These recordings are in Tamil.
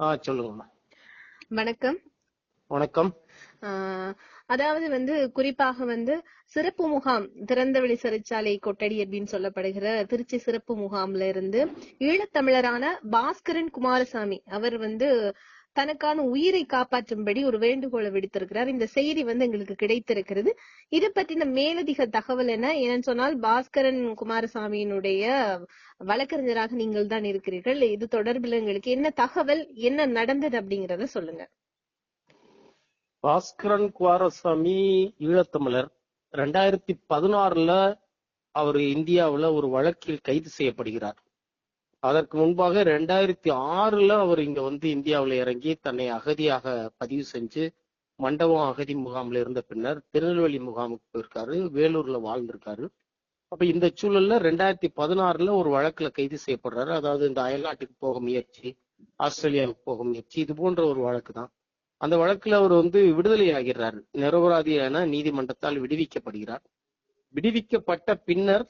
ஆ சொல்லுங்கம்மா. வணக்கம். வணக்கம். ஆஹ் அதாவது வந்து குறிப்பாக வந்து சிறப்பு முகாம் திறந்தவெளி சிறைச்சாலை கொட்டடி அப்படின்னு சொல்லப்படுகிற திருச்சி சிறப்பு முகாம்ல இருந்து ஈழத்தமிழரான பாஸ்கரன் குமாரசாமி அவர் வந்து தனக்கான உயிரை காப்பாற்றும்படி ஒரு வேண்டுகோளை விடுத்திருக்கிறார். இந்த செய்தி வந்து எங்களுக்கு கிடைத்திருக்கிறது. இது பற்றின மேலதிக தகவல் என்ன? என்னன்னு சொன்னால் பாஸ்கரன் குமாரசாமியினுடைய வழக்கறிஞராக நீங்கள் தான் இருக்கிறீர்கள். இது தொடர்பில் எங்களுக்கு என்ன தகவல் என்ன நடந்தது அப்படிங்கறத சொல்லுங்க. பாஸ்கரன் குமாரசாமி ஈழத்தமிழர். ரெண்டாயிரத்தி பதினாறுல அவர் இந்தியாவுல ஒரு வழக்கில் கைது செய்யப்படுகிறார். அதற்கு முன்பாக ரெண்டாயிரத்தி ஆறுல அவர் இங்க வந்து இந்தியாவில் இறங்கி தன்னை அகதியாக பதிவு செஞ்சு மண்டபம் அகதி முகாம்ல இருந்த பின்னர் திருநெல்வேலி முகாமுக்கு போயிருக்காரு. வேலூர்ல வாழ்ந்திருக்காரு. அப்ப இந்த சூழல்ல ரெண்டாயிரத்தி பதினாறுல ஒரு வழக்குல கைது செய்யப்படுறாரு. அதாவது இந்த அயல்நாட்டுக்கு போக முயற்சி ஆஸ்திரேலியாவுக்கு போக முயற்சி இது போன்ற ஒரு வழக்கு தான் அந்த வழக்குல அவர் வந்து விடுதலை ஆகிறார் நிரபராதியான நீதிமன்றத்தால் விடுவிக்கப்படுகிறார். விடுவிக்கப்பட்ட பின்னர்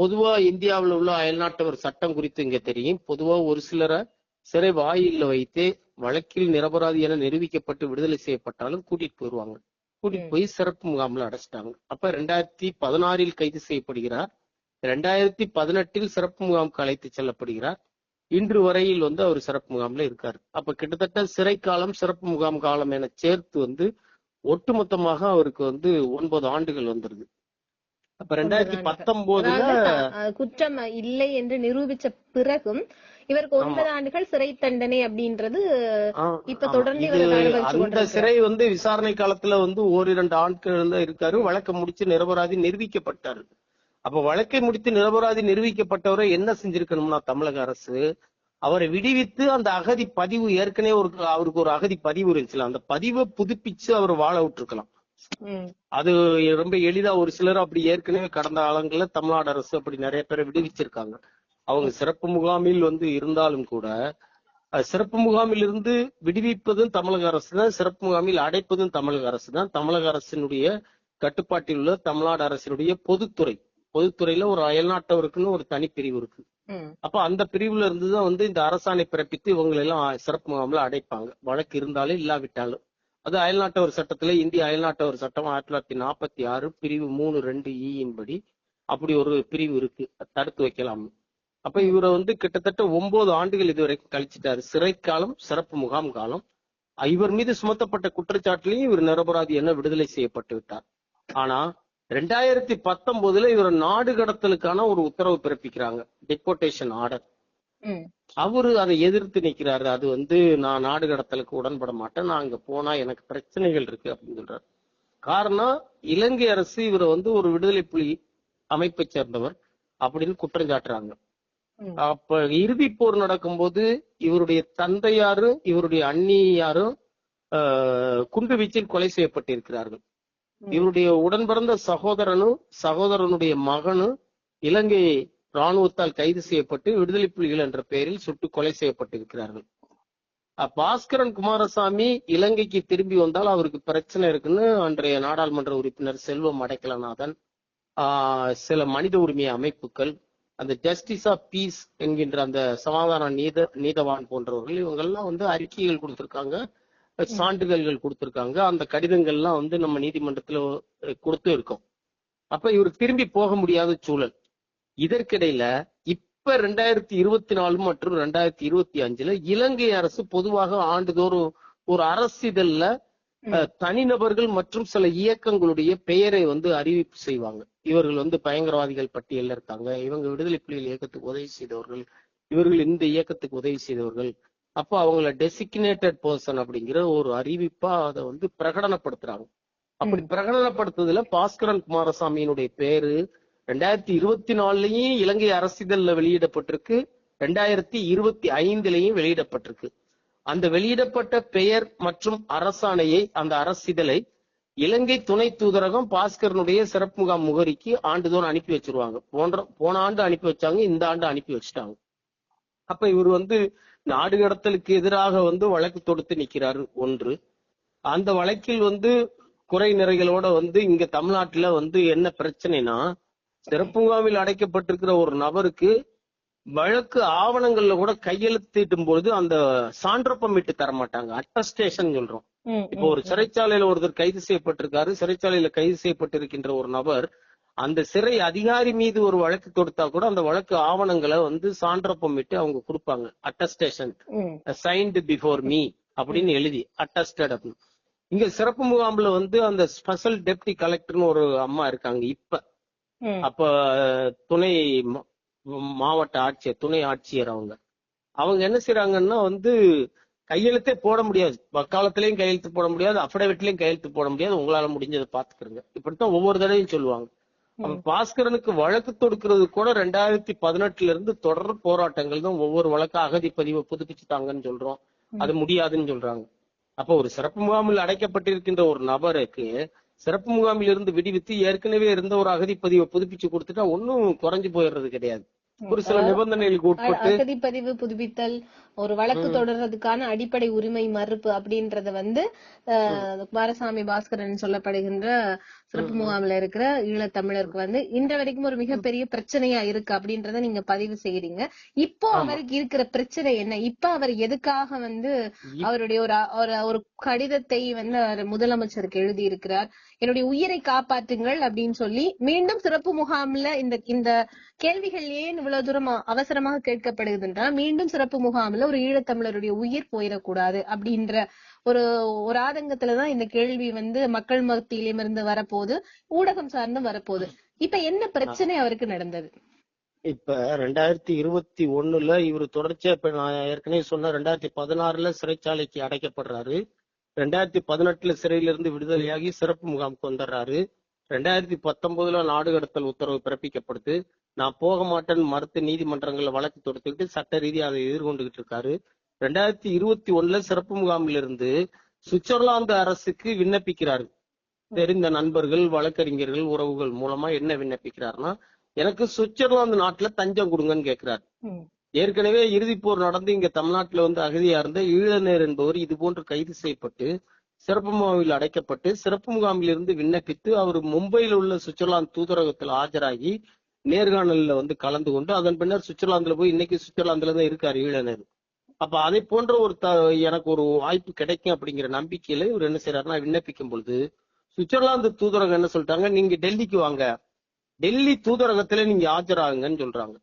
பொதுவா இந்தியாவில் உள்ள அயல்நாட்டவர் சட்டம் குறித்து இங்க தெரியும். பொதுவா ஒரு சிலரை சிறை வாயில்ல வைத்து வழக்கில் நிரபராதி என நிரூபிக்கப்பட்டு விடுதலை செய்யப்பட்டாலும் கூட்டிட்டு போயிருவாங்க. கூட்டிட்டு போய் சிறப்பு முகாம்ல அடைச்சிட்டாங்க. அப்ப ரெண்டாயிரத்தி பதினாறில் கைது செய்யப்படுகிறார். ரெண்டாயிரத்தி பதினெட்டில் சிறப்பு முகாமுக்கு அழைத்து செல்லப்படுகிறார். இன்று வரையில் வந்து அவர் சிறப்பு முகாம்ல இருக்காரு. அப்ப கிட்டத்தட்ட சிறை காலம் சிறப்பு முகாம் காலம் என சேர்த்து வந்து ஒட்டுமொத்தமாக அவருக்கு வந்து ஒன்பது ஆண்டுகள் வந்துருது. அப்ப ரெண்டாயிரத்தி. பத்தொன்பதுல குற்றம் இல்லை என்று நிரூபிச்ச பிறகும் இவருக்கு ஒன்பது ஆண்டுகள் சிறை தண்டனை அப்படின்றது இப்ப. தொடர்ந்து அந்த. சிறை வந்து விசாரணை காலத்துல வந்து ஓரிரண்டு ஆட்கள் தான் இருக்காரு வழக்கை முடிச்சு நிரபராதி நிரூபிக்கப்பட்டாரு அப்ப வழக்கை முடித்து நிரபராதி நிரூபிக்கப்பட்டவரை என்ன செஞ்சிருக்கணும்னா தமிழக அரசு அவரை விடுவித்து அந்த அகதி பதிவு ஏற்கனவே ஒரு அவருக்கு ஒரு அகதி பதிவு இருந்துச்சுல அந்த பதிவை புதுப்பிச்சு அவர் வாழ விட்டுருக்கலாம் அது ரொம்ப எளிதா ஒரு சிலர் அப்படி ஏற்கனவே கடந்த காலங்கள்ல தமிழ்நாடு அரசு அப்படி நிறைய பேரை விடுவிச்சிருக்காங்க. அவங்க சிறப்பு முகாமில் வந்து இருந்தாலும் கூட சிறப்பு முகாமில் இருந்து விடுவிப்பதும் தமிழக அரசு தான் சிறப்பு முகாமில் அடைப்பதும் தமிழக அரசு தான். தமிழக அரசினுடைய கட்டுப்பாட்டில் உள்ள தமிழ்நாடு அரசினுடைய பொதுத்துறை பொதுத்துறையில ஒரு அயல்நாட்டவருக்குன்னு ஒரு தனிப்பிரிவு இருக்கு. ம், அப்ப அந்த பிரிவுல இருந்து தான் வந்து இந்த அரசாணை பிறப்பித்து இவங்களை எல்லாம் சிறப்பு முகாம்ல அடைப்பாங்க. வழக்கு இருந்தாலும் இல்லாவிட்டாலும். அது அயல்நாட்டவர் சட்டத்துல இந்திய அயல்நாட்டவர் சட்டம் ஆயிரத்தி தொள்ளாயிரத்தி நாற்பத்தி ஆறு பிரிவு மூணு ரெண்டு ஈயின் படி அப்படி ஒரு பிரிவு இருக்கு. தடுத்து வைக்கலாம். அப்ப இவரை வந்து கிட்டத்தட்ட ஒன்பது ஆண்டுகள் இதுவரைக்கும் கழிச்சிட்டாரு. சிறை காலம் சிறப்பு முகாம் காலம். இவர் மீது சுமத்தப்பட்ட குற்றச்சாட்டுலையும் இவர் நிரபராதி என விடுதலை செய்யப்பட்டு விட்டார். ஆனா ரெண்டாயிரத்தி பத்தொன்பதுல இவர் நாடு கடத்தலுக்கான ஒரு உத்தரவு பிறப்பிக்கிறாங்க. டிபோர்டேஷன் ஆர்டர் அவரு அதை எதிர்த்து நிக்கிறாரு. அது வந்து நான் நாடு கடத்தலுக்கு உடன்பட மாட்டேன். நான் அங்க போனா எனக்கு பிரச்சனைகள் இருக்கு அப்படின்னு சொல்றாரு. காரணம் இலங்கை அரசு இவரை வந்து ஒரு விடுதலை புலி அமைப்பை சேர்ந்தவர் அப்படின்னு குற்றம் சாட்டுறாங்க. அப்ப இறுதி போர் நடக்கும்போது இவருடைய தந்தையாரும் இவருடைய அண்ணியாரும் குண்டு வீச்சில் கொலை செய்யப்பட்டிருக்கிறார்கள். இவருடைய உடன் பிறந்த சகோதரனும் சகோதரனுடைய மகனும் இலங்கை ராணுவத்தால் கைது செய்யப்பட்டு விடுதலை புலிகள் என்ற பெயரில் சுட்டு கொலை செய்யப்பட்டிருக்கிறார்கள். பாஸ்கரன் குமாரசாமி இலங்கைக்கு திரும்பி வந்தால் அவருக்கு பிரச்சனை இருக்குன்னு அன்றைய நாடாளுமன்ற உறுப்பினர் செல்வம் அடைக்கலநாதன் சில மனித உரிமை அமைப்புகள் அந்த ஜஸ்டிஸ் ஆஃப் பீஸ் என்கின்ற அந்த சமாதான நீத நீதவான் போன்றவர்கள் இவங்கெல்லாம் வந்து அறிக்கைகள் கொடுத்திருக்காங்க சான்றிதழ்கள் கொடுத்திருக்காங்க. அந்த கடிதங்கள்லாம் வந்து நம்ம நீதிமன்றத்துல கொடுத்து இருக்கோம். அப்ப இவர் திரும்பி போக முடியாத சூழல். இதற்கிடையில இப்ப ரெண்டாயிரத்தி இருபத்தி நாலு மற்றும் ரெண்டாயிரத்தி இருபத்தி அஞ்சுல இலங்கை அரசு பொதுவாக ஆண்டுதோறும் ஒரு அரசிதழ்ல தனிநபர்கள் மற்றும் சில இயக்கங்களுடைய பெயரை வந்து அறிவிப்பு செய்வாங்க. இவர்கள் வந்து பயங்கரவாதிகள் பட்டியல்ல இருக்காங்க. இவங்க விடுதலை புலிகள் இயக்கத்துக்கு உதவி செய்தவர்கள். இவர்கள் இந்த இயக்கத்துக்கு உதவி செய்தவர்கள். அப்போ அவங்கள டெசிக்னேட்டட் பர்சன் அப்படிங்கிற ஒரு அறிவிப்பா அதை வந்து பிரகடனப்படுத்துறாங்க. அப்படி பிரகடனப்படுத்துறதுல பாஸ்கரன் குமாரசாமியினுடைய பேரு ரெண்டாயிரத்தி இருபத்தி நாலுலயும் இலங்கை அரசிதழ்ல வெளியிடப்பட்டிருக்கு. ரெண்டாயிரத்தி இருபத்தி ஐந்துலயும் வெளியிடப்பட்டிருக்கு. அந்த வெளியிடப்பட்ட பெயர் மற்றும் அரசாணையை அந்த அரசிதழை இலங்கை துணை தூதரகம் பாஸ்கரனுடைய சிறப்பு முகாம் முகரிக்கு ஆண்டுதோறும் அனுப்பி வச்சிருவாங்க. போன்ற போன ஆண்டு அனுப்பி வச்சாங்க இந்த ஆண்டு அனுப்பி வச்சுட்டாங்க. அப்ப இவர் வந்து நாடு கடத்தலுக்கு எதிராக வந்து வழக்கு தொடுத்து நிக்கிறாரு ஒன்று. அந்த வழக்கில் வந்து குறை நிறைகளோட வந்து இங்க தமிழ்நாட்டுல வந்து என்ன பிரச்சனைனா சிறப்பு முகாமில் அடைக்கப்பட்டிருக்கிற ஒரு நபருக்கு வழக்கு ஆவணங்கள்ல கூட கையெழுத்திடும் பொழுது அந்த சான்றப்பம் விட்டு தர மாட்டாங்க அட்டஸ்டேஷன் சொல்றோம். இப்போ ஒரு சிறைச்சாலையில ஒருத்தர் கைது செய்யப்பட்டிருக்காரு. சிறைச்சாலையில கைது செய்யப்பட்டிருக்கின்ற ஒரு நபர் அந்த சிறை அதிகாரி மீது ஒரு வழக்கு தொடுத்தா கூட அந்த வழக்கு ஆவணங்களை வந்து சான்றப்பம் விட்டு அவங்க கொடுப்பாங்க. அட்டஸ்டேஷன். சைன்டு பிஃபோர் மீ அப்படின்னு எழுதி அட்டஸ்டட் அப்படின்னு. இங்க சிறப்பு முகாம்ல வந்து அந்த ஸ்பெஷல் டெப்டி கலெக்டர்னு ஒரு அம்மா இருக்காங்க. இப்ப அப்ப துணை மாவட்ட ஆட்சியர் துணை ஆட்சியர் அவங்க. அவங்க என்ன செய்றாங்கன்னா வந்து கையெழுத்தே போட முடியாது. வக்காலத்திலயும் கையெழுத்து போட முடியாது அஃபிடவிட்லயும் கையெழுத்து போட முடியாது. உங்களால முடிஞ்சதை பாத்துக்கிறங்க. இப்படித்தான் ஒவ்வொரு தடவையும் சொல்லுவாங்க. பாஸ்கரனுக்கு வழக்கு தொடுக்கிறது கூட ரெண்டாயிரத்தி பதினெட்டுல இருந்து தொடர் போராட்டங்கள் தான் ஒவ்வொரு வழக்கு அகதி பதிவை புதுப்பிச்சுட்டாங்கன்னு சொல்றோம். அது முடியாதுன்னு சொல்றாங்க. அப்ப ஒரு சிறப்பு முகாமில் அடைக்கப்பட்டிருக்கின்ற ஒரு நபருக்கு சிறப்பு முகாமில் இருந்து விடுவித்து ஏற்கனவே இருந்த ஒரு அகதி பதிவை புதுப்பிச்சு கொடுத்துட்டா ஒன்னும் குறைஞ்சு போயிடுறது கிடையாது. ஒரு சில நிபந்தனைகளுக்கு உட்பட்டு அகதிப்பதிவு புதுப்பித்தல் ஒரு வழக்கு தொடர்றதுக்கான அடிப்படை உரிமை மறுப்பு அப்படின்றத வந்து குமாரசாமி பாஸ்கரன் சொல்லப்படுகின்ற சிறப்பு முகாம்ல இருக்கிற ஈழத்தமிழருக்கு வந்து இன்ற வரைக்கும் ஒரு மிகப்பெரிய பிரச்சனையா இருக்கு அப்படின்றத நீங்க பதிவு செய்யறீங்க இப்போ அவருக்கு இருக்கிற பிரச்சனை என்ன? இப்ப அவர் எதுக்காக வந்து அவருடைய ஒரு ஒரு கடிதத்தை வந்து அவர் முதலமைச்சருக்கு எழுதி இருக்கிறார் என்னுடைய உயிரை காப்பாற்றுங்கள் அப்படின்னு சொல்லி மீண்டும் சிறப்பு முகாம்ல இந்த இந்த கேள்விகள் ஏன் இவ்வளவு தூரம் அவசரமாக கேட்கப்படுதுன்றா மீண்டும் சிறப்பு முகாம்ல ஒரு ஈழத்தமிழருடைய உயிர் போயிடக்கூடாது அப்படின்ற ஒரு ஒரு ஆதங்கத்துலதான் இந்த கேள்வி வந்து மக்கள் மத்தியிலும் இருந்து வரப்போகுது ஊடகம் சார்ந்தும் வரப்போகுது. இப்ப என்ன பிரச்சனை அவருக்கு நடந்தது? இப்ப ரெண்டாயிரத்தி இருபத்தி ஒண்ணுல இவர் தொடர்ச்சியா இப்ப நான் ஏற்கனவே சொன்ன ரெண்டாயிரத்தி பதினாறுல சிறைச்சாலைக்கு அடைக்கப்படுறாரு. ரெண்டாயிரத்தி பதினெட்டுல சிறையில இருந்து விடுதலையாகி சிறப்பு முகாமுக்கு வந்துடுறாரு ரெண்டாயிரத்தி பத்தொன்பதுல நாடு கடத்தல் உத்தரவு பிறப்பிக்கப்படுது. நான் போக மாட்டேன்னு மறுத்து நீதிமன்றங்கள்ல வழக்கு தொடுத்துக்கிட்டு சட்ட ரீதியா அதை எதிர்கொண்டுகிட்டு இருக்காரு. ரெண்டாயிரத்தி இருபத்தி ஒண்ணுல சிறப்பு முகாமில் இருந்து சுவிட்சர்லாந்து அரசுக்கு விண்ணப்பிக்கிறாரு தெரிந்த நண்பர்கள் வழக்கறிஞர்கள் உறவுகள் மூலமா என்ன விண்ணப்பிக்கிறாருன்னா எனக்கு சுவிட்சர்லாந்து நாட்டுல தஞ்சம் கொடுங்கன்னு கேக்குறாரு. ம், ஏற்கனவே இறுதிப் போர் நடந்து இங்க தமிழ்நாட்டுல வந்து அகதியா இருந்த ஈழநேர் என்பவர் இது போன்று கைது செய்யப்பட்டு சிறப்பு முகாமில் அடைக்கப்பட்டு சிறப்பு முகாமில் இருந்து விண்ணப்பித்து அவர் மும்பையில் உள்ள சுவிட்சர்லாந்து தூதரகத்தில் ஆஜராகி நேர்காணல்ல வந்து கலந்து கொண்டு அதன் பின்னர் சுவிட்சர்லாந்துல போய் இன்னைக்கு சுவிட்சர்லாந்துல தான் இருக்காரு ஈழநேர். அப்ப அதை போன்ற ஒரு த எனக்கு ஒரு வாய்ப்பு கிடைக்கும் அப்படிங்கிற நம்பிக்கையில இவர் என்ன செய்யறாருன்னா விண்ணப்பிக்கும் பொழுது சுவிட்சர்லாந்து தூதரகம் என்ன சொல்லிட்டாங்க? நீங்க டெல்லிக்கு வாங்க. டெல்லி தூதரகத்துல நீங்க ஆஜராகுங்கன்னு சொல்றாங்க.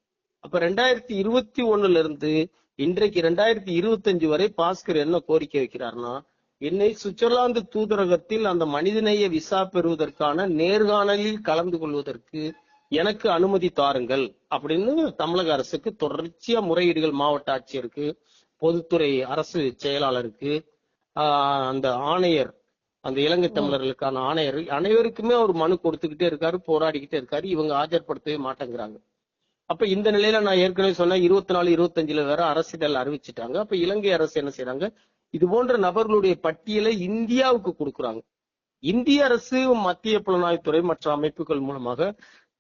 அப்ப ரெண்டாயிரத்தி இருபத்தி ஒண்ணுல இருந்து இன்றைக்கு ரெண்டாயிரத்தி இருபத்தஞ்சு வரை பாஸ்கர் என்ன கோரிக்கை வைக்கிறார்னா என்னை சுவிட்சர்லாந்து தூதரகத்தில் அந்த மனிதநேய விசா பெறுவதற்கான நேர்காணலில் கலந்து கொள்வதற்கு எனக்கு அனுமதி தாருங்கள் அப்படின்னு தமிழக அரசுக்கு தொடர்ச்சியா முறையீடுகள் மாவட்ட ஆட்சியருக்கு பொதுத்துறை அரசு செயலாளருக்கு ஆஹ் அந்த ஆணையர் அந்த இலங்கை தமிழர்களுக்கான ஆணையர் அனைவருக்குமே அவர் மனு கொடுத்துக்கிட்டே இருக்காரு போராடிக்கிட்டே இருக்காரு இவங்க ஆஜர்படுத்தவே மாட்டேங்கிறாங்க. அப்ப இந்த நிலையில நான் ஏற்கனவே சொன்னேன் இருபத்தி நாலு இருபத்தஞ்சுல வேற அரசிதழ் அறிவிச்சிட்டாங்க. அப்ப இலங்கை அரசு என்ன செய்யறாங்க இது போன்ற நபர்களுடைய பட்டியலை இந்தியாவுக்கு கொடுக்குறாங்க. இந்திய அரசு மத்திய புலனாய்வுத்துறை மற்ற அமைப்புகள் மூலமாக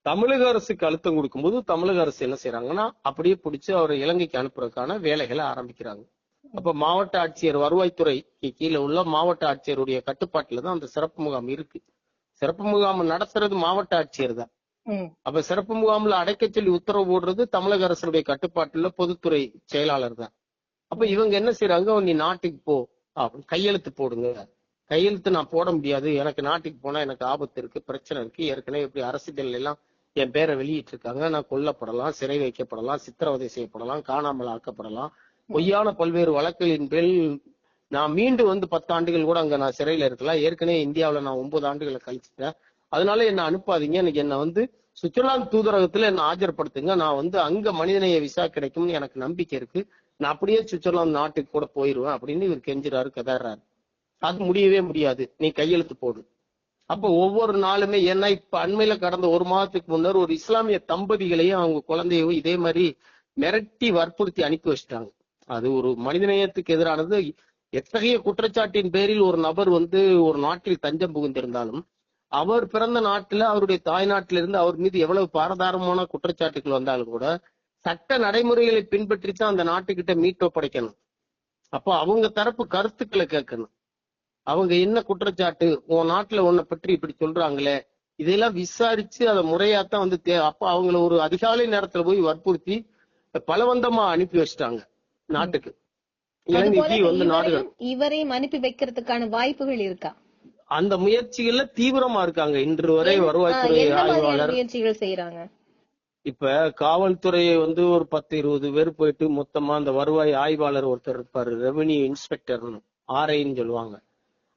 தமிழக அரசுக்கு அழுத்தம் கொடுக்கும்போது தமிழக அரசு என்ன செய்றாங்கன்னா அப்படியே பிடிச்சு அவரை இலங்கைக்கு அனுப்புறதுக்கான வேலைகளை ஆரம்பிக்கிறாங்க. அப்ப மாவட்ட ஆட்சியர் வருவாய்த்துறைக்கு கீழே உள்ள மாவட்ட ஆட்சியருடைய கட்டுப்பாட்டுல தான் அந்த சிறப்பு முகாம் இருக்கு. சிறப்பு முகாம் நடத்துறது மாவட்ட ஆட்சியர் தான். அப்ப சிறப்பு முகாம்ல அடைக்க சொல்லி உத்தரவு போடுறது தமிழக அரசுடைய கட்டுப்பாட்டுல பொதுத்துறை செயலாளர் தான். அப்ப இவங்க என்ன செய்யறாங்க நீ நாட்டுக்கு போ. கையெழுத்து போடுங்க. கையெழுத்து நான் போட முடியாது. எனக்கு நாட்டுக்கு போனா எனக்கு ஆபத்து இருக்கு பிரச்சனை இருக்கு. ஏற்கனவே இப்படி அரசியல் எல்லாம் என் பேரை வெளியிட்டு இருக்காங்க நான் கொல்லப்படலாம் சிறை வைக்கப்படலாம் சித்திரவதை செய்யப்படலாம் காணாமல் ஆக்கப்படலாம். பொய்யான பல்வேறு வழக்குகளின் பேரில் நான் மீண்டும் வந்து பத்து ஆண்டுகள் கூட அங்க நான் சிறையில இருக்கலாம் ஏற்கனவே இந்தியாவில நான் ஒன்பது ஆண்டுகளை கழிச்சுட்டேன். அதனால என்ன அனுப்பாதீங்க. எனக்கு என்ன வந்து சுவிட்சர்லாந்து தூதரகத்துல என்ன ஆஜர்படுத்துங்க. நான் வந்து அங்க மனிதநேய விசா கிடைக்கும்னு எனக்கு நம்பிக்கை இருக்கு. நான் அப்படியே சுவிட்சர்லாந்து நாட்டுக்கு கூட போயிருவேன் அப்படின்னு இவர் கெஞ்சுறாரு கதறாரு. அது முடியவே முடியாது. நீ கையெழுத்து போடு. அப்ப ஒவ்வொரு நாளுமே ஏன்னா இப்ப அண்மையில கடந்த ஒரு மாதத்துக்கு முன்னர் ஒரு இஸ்லாமிய தம்பதிகளையும் அவங்க குழந்தையும் இதே மாதிரி மிரட்டி வற்புறுத்தி அனுப்பி வச்சிட்டாங்க. அது ஒரு மனிதநேயத்துக்கு எதிரானது. எத்தகைய குற்றச்சாட்டின் பேரில் ஒரு நபர் வந்து ஒரு நாட்டில் தஞ்சம் புகுந்திருந்தாலும் அவர் பிறந்த நாட்டுல அவருடைய தாய் நாட்டிலிருந்து அவர் மீது எவ்வளவு பாரதாரமான குற்றச்சாட்டுகள் வந்தாலும் கூட சட்ட நடைமுறைகளை பின்பற்றி தான் அந்த நாட்டுக்கிட்ட மீட்டொப்படைக்கணும் அப்போ அவங்க தரப்பு கருத்துக்களை கேட்கணும். அவங்க என்ன குற்றச்சாட்டு உன் நாட்டுல உன்னை பற்றி இப்படி சொல்றாங்களே இதெல்லாம் விசாரிச்சு அதை முறையாத்தான் வந்து தே- அப்ப அவங்கள ஒரு அதிகாலை நேரத்துல போய் வற்புறுத்தி பலவந்தமா அனுப்பி வச்சிட்டாங்க நாட்டுக்கு. அதுபோல இலங்கைக்கு வந்து நாடுகள். இவரையும் அனுப்பி வைக்கிறதுக்கான வாய்ப்புகள் இருக்கா? அந்த முயற்சிகள்ல தீவிரமா இருக்காங்க. இன்று வரை வருவாய்த்துறை ஆய்வாளர். முயற்சிகள் செய்யறாங்க இப்ப காவல்துறையை வந்து ஒரு பத்து இருபது பேர் போயிட்டு மொத்தமா அந்த வருவாய் ஆய்வாளர் ஒருத்தர் இருப்பாரு. ரெவென்யூ இன்ஸ்பெக்டர்னு ஆர்ஐன்னு சொல்லுவாங்க.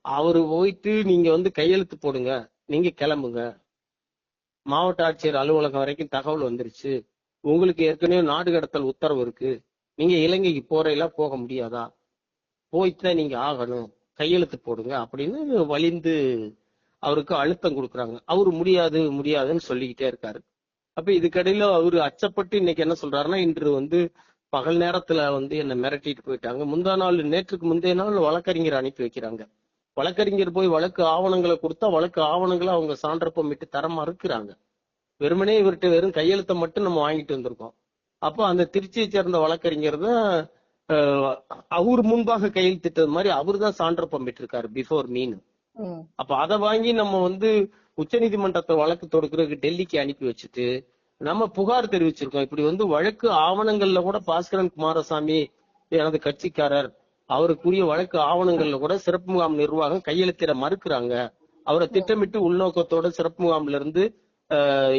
அவரு போயிட்டு நீங்க வந்து கையெழுத்து போடுங்க. நீங்க கிளம்புங்க. மாவட்ட ஆட்சியர் அலுவலகம் வரைக்கும் தகவல் வந்துருச்சு. உங்களுக்கு ஏற்கனவே நாடு கடத்தல் உத்தரவு இருக்கு. நீங்க இலங்கைக்கு போறையில போக முடியாதா? போய்தான் நீங்க ஆகணும். கையெழுத்து போடுங்க அப்படின்னு வலிந்து அவருக்கு அழுத்தம் கொடுக்குறாங்க. அவரு முடியாது முடியாதுன்னு சொல்லிக்கிட்டே இருக்காரு. அப்ப இதுக்கடையில அவரு அச்சப்பட்டு இன்னைக்கு என்ன சொல்றாருன்னா இன்று வந்து பகல் நேரத்துல வந்து என்ன மிரட்டிட்டு போயிட்டாங்க. முந்தா நாள் நேற்றுக்கு முந்தைய நாள் வழக்கறிஞர் அனுப்பி வைக்கிறாங்க. வழக்கறிஞர் போய் வழக்கு ஆவணங்களை கொடுத்தா வழக்கு ஆவணங்களை அவங்க சான்றப்பம் விட்டு தர மறுக்கிறாங்க வெறுமனே இவர்கிட்ட வெறும் கையெழுத்தை மட்டும் நம்ம வாங்கிட்டு வந்திருக்கோம். அப்போ அந்த திருச்சியை சேர்ந்த வழக்கறிஞர் தான் அவர் முன்பாக கையெழுத்திட்டது மாதிரி அவர் தான் சான்றப்பம் பெற்றிருக்காரு பிஃபோர் மீன். அப்ப அதை வாங்கி நம்ம வந்து உச்சநீதிமன்றத்தை வழக்கு தொடுக்கிறதுக்கு டெல்லிக்கு அனுப்பி வச்சுட்டு நம்ம புகார் தெரிவிச்சிருக்கோம். இப்படி வந்து வழக்கு ஆவணங்கள்ல கூட பாஸ்கரன் குமாரசாமி எனது கட்சிக்காரர் அவருக்குரிய வழக்கு ஆவணங்கள்ல கூட சிறப்பு முகாம் நிர்வாகம் கையெழுத்திட மறுக்கிறாங்க. அவரை திட்டமிட்டு உள்நோக்கத்தோட சிறப்பு முகாம்ல இருந்து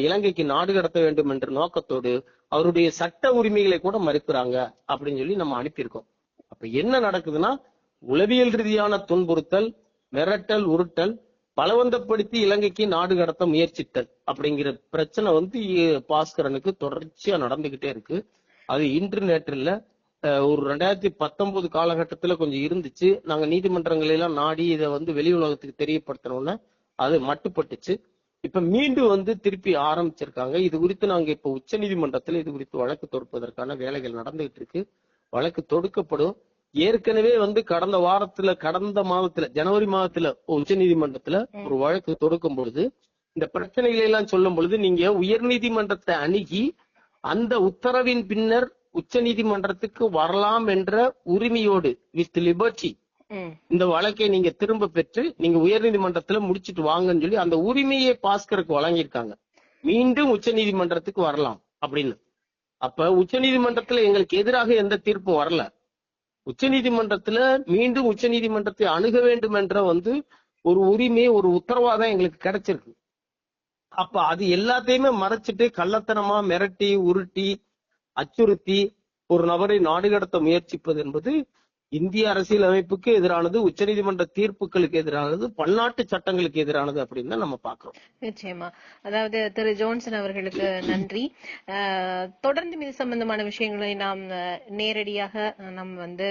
இலங்கைக்கு நாடு கடத்த வேண்டும் என்ற நோக்கத்தோடு அவருடைய சட்ட உரிமைகளை கூட மறுக்கிறாங்க அப்படின்னு சொல்லி நம்ம அனுப்பியிருக்கோம். அப்ப என்ன நடக்குதுன்னா உளவியல் ரீதியான துன்புறுத்தல் மிரட்டல் உருட்டல் பலவந்தப்படுத்தி இலங்கைக்கு நாடு கடத்த முயற்சித்தல் அப்படிங்கிற பிரச்சனை வந்து பாஸ்கரனுக்கு தொடர்ச்சியா நடந்துகிட்டே இருக்கு. அது இல்ல அஹ், ஒரு ரெண்டாயிரத்தி பத்தொன்பது காலகட்டத்துல கொஞ்சம் இருந்துச்சு. நாங்க நீதிமன்றங்களை எல்லாம் நாடி இதை வந்து வெளி உலகத்துக்கு தெரியப்படுத்தணும்னா அது மட்டுப்பட்டுச்சு. இப்ப மீண்டும் வந்து திருப்பி ஆரம்பிச்சிருக்காங்க. இது குறித்து நாங்க இப்ப உச்ச நீதிமன்றத்துல இது குறித்து வழக்கு தொடுப்பதற்கான வேலைகள் நடந்துகிட்டு இருக்கு வழக்கு தொடுக்கப்படும். ஏற்கனவே வந்து கடந்த வாரத்துல கடந்த மாதத்துல ஜனவரி மாதத்துல உச்ச நீதிமன்றத்துல ஒரு வழக்கு தொடுக்கும் பொழுது இந்த பிரச்சனைகளை எல்லாம் சொல்லும் பொழுது நீங்க உயர் நீதிமன்றத்தை அணுகி அந்த உத்தரவின் பின்னர் உச்ச நீதிமன்றத்துக்கு வரலாம் என்ற உரிமையோடு வித் லிபர்ட்டி. இந்த வழக்கை நீங்க திரும்ப பெற்று நீங்க உயர்நீதிமன்றத்துல முடிச்சிட்டு வாங்கன்னு சொல்லி அந்த உரிமையை பாஸ்கருக்கு வழங்கியிருக்காங்க. மீண்டும் உச்சநீதிமன்றத்துக்கு வரலாம் அப்படின்னு. அப்ப உச்சநீதிமன்றத்துல எங்களுக்கு எதிராக எந்த தீர்ப்பும் வரல. உச்சநீதிமன்றத்துல மீண்டும் உச்சநீதிமன்றத்தை அணுக வேண்டும் என்ற வந்து ஒரு உரிமை ஒரு உத்தரவாதம் எங்களுக்கு கிடைச்சிருக்கு. அப்ப அது எல்லாத்தையுமே மறைச்சிட்டு கள்ளத்தனமா மிரட்டி உருட்டி அச்சுறுத்தி ஒரு நபரை நாடு கடத்த முயற்சிப்பது என்பது இந்திய அரசியல் அமைப்புக்கு எதிரானது உச்சநீதிமன்ற தீர்ப்புகளுக்கு எதிரானது பன்னாட்டு சட்டங்களுக்கு எதிரானது அப்படின்னு நம்ம பாக்குறோம் நிச்சயமா. அதாவது திரு ஜோன்சன் அவர்களுக்கு நன்றி. அஹ், தொடர்ந்து இது சம்பந்தமான விஷயங்களை நாம் நேரடியாக நாம் வந்து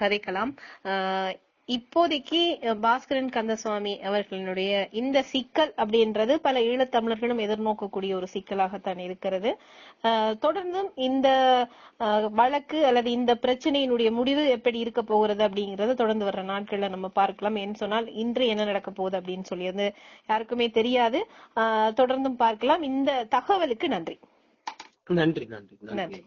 கதைக்கலாம். ஆஹ் இப்போதைக்கு பாஸ்கரன் கந்தசுவாமி அவர்களுடைய இந்த சிக்கல் அப்படின்றது பல ஈழத்தமிழர்களும் எதிர்நோக்கக்கூடிய ஒரு சிக்கலாகத்தான் இருக்கிறது. தொடர்ந்தும் இந்த வழக்கு அல்லது இந்த பிரச்சனையினுடைய முடிவு எப்படி இருக்க போகிறது அப்படிங்கறத தொடர்ந்து வர்ற நாட்கள்ல நம்ம பார்க்கலாம். ஏன்னு சொன்னால் இன்று என்ன நடக்க போகுது அப்படின்னு சொல்லி வந்து யாருக்குமே தெரியாது. தொடர்ந்தும் பார்க்கலாம். இந்த தகவலுக்கு நன்றி நன்றி நன்றி. நன்றி.